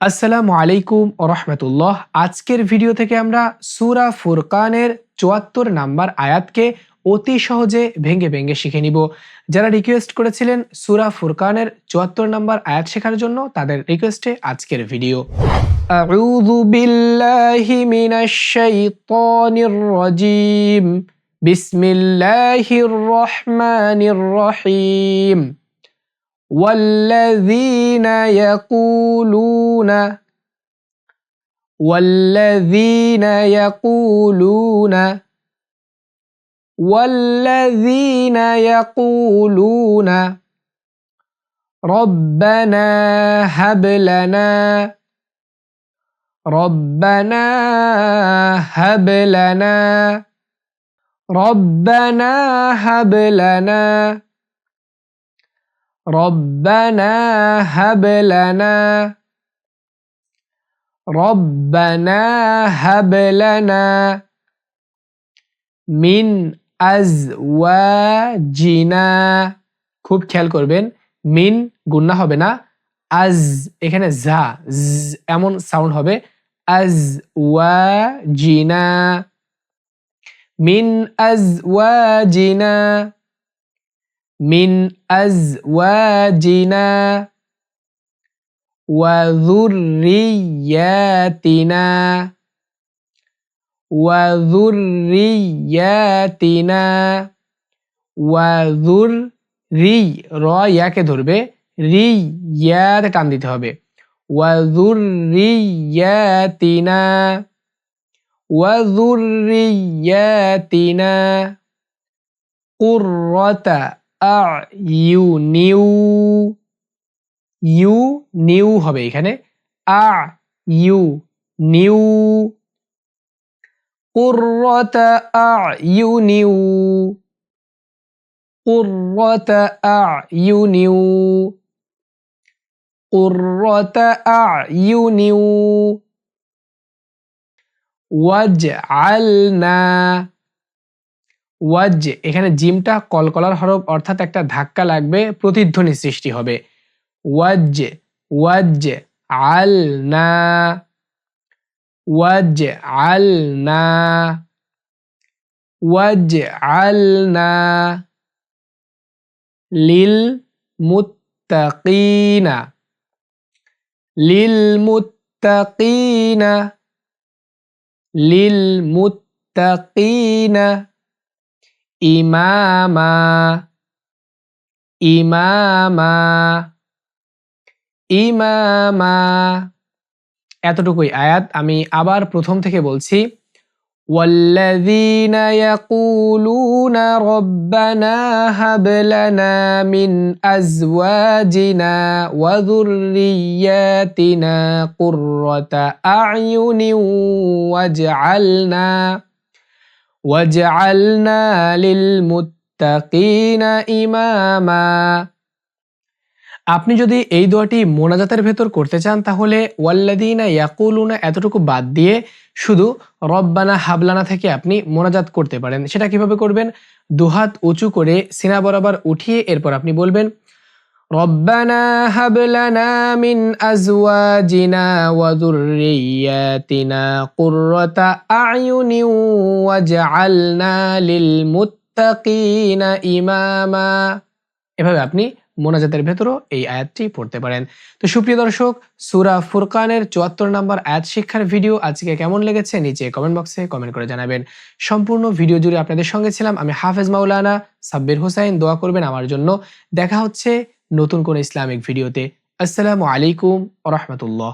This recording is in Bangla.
আসসালামু আলাইকুম রহমতুল্লাহ আজকের ভিডিও থেকে আমরা সুরা ফুরকানের চুয়াত্তর নাম্বার আয়াতকে অতি সহজে ভেঙে ভেঙে শিখে নিব যারা রিকোয়েস্ট করেছিলেন সুরা ফুরকানের চুয়াত্তর নাম্বার আয়াত শেখার জন্য তাদের রিকোয়েস্টে আজকের ভিডিও أعوذ بالله من الشيطان الرجيم بسم الله الرحمن الرحيم والذين يقولون والذين يقولون والذين يقولون ربنا هب لنا ربنا هب لنا ربنا هب لنا ربنا هب لنا ربنا هب لنا মিন আজওয়াজিনা খুব খেয়াল করবেন মিন গুন্না হবে না আজ এখানে জা জ এমন সাউন্ড হবে আজ ওয়াজিনা মিন আজওয়াজিনা মিন আজওয়াজিনা وذرياتنا وذرياتنا وذر রি র ইয়াকে ধরবে রি ইয়াতে টান দিতে হবে وذرياتنا وذرياتنا قرة أعين ইউ নিউ হবে এখানে আ ইউ নিউ قرة أعين قرة أعين قرة أعين واجعلنا ওয়াজ এখানে জিমটা কলকলার হরফ অর্থাৎ একটা ধাক্কা লাগবে, প্রতিধ্বনি সৃষ্টি হবে। ওয়াজ ওয়াজ আলনা ওয়াজ আলনা ওয়াজ আলনা লিল মুত্তাকিনা লিল মুত্তাকিনা লিল মুত্তাকিনা। ইমামা ইমামা ইমামা এতটুকুই আয়াত আমি আবার প্রথম থেকে বলছি والذين يقولون ربنا هب لنا من أزواجنا وذرياتنا قرة أعين واجعلنا واجعلنا للمتقين إماما আপনি যদি এই দোয়াটি মোনাজাতের ভেতর করতে চান তাহলে ওয়াল্লাদিনা ইয়াকুলুনা এতটুকু বাদ দিয়ে শুধু রব্বানা হাবলানা থেকে আপনি মোনাজাত করতে পারেন সেটা কিভাবে করবেন দুহাত উঁচু করে সিনা বরাবর উঠিয়ে এরপর আপনি বলবেন হাবলানা মিন আজওয়াজিনা ওয়া যুররিয়াতিনা কুররাতা আয়ুনি ওয়াজআলনা লিল মুত্তাকিনা ইমামা। এভাবে আপনি মোনাজাতের ভেতরও এই আয়াতটি পড়তে পারেন। তো সুপ্রিয় দর্শক, সুরা ফুরকানের চুয়াত্তর নম্বর আয়াত শিক্ষার ভিডিও আজকে কেমন লেগেছে নিচে কমেন্ট বক্সে কমেন্ট করে জানাবেন। সম্পূর্ণ ভিডিও জুড়ে আপনাদের সঙ্গে ছিলাম আমি হাফেজ মাওলানা সাব্বির হোসাইন। দোয়া করবেন আমার জন্য। দেখা হচ্ছে নতুন কোন ইসলামিক ভিডিওতে। আসসালামু আলাইকুম রহমতুল্লাহ।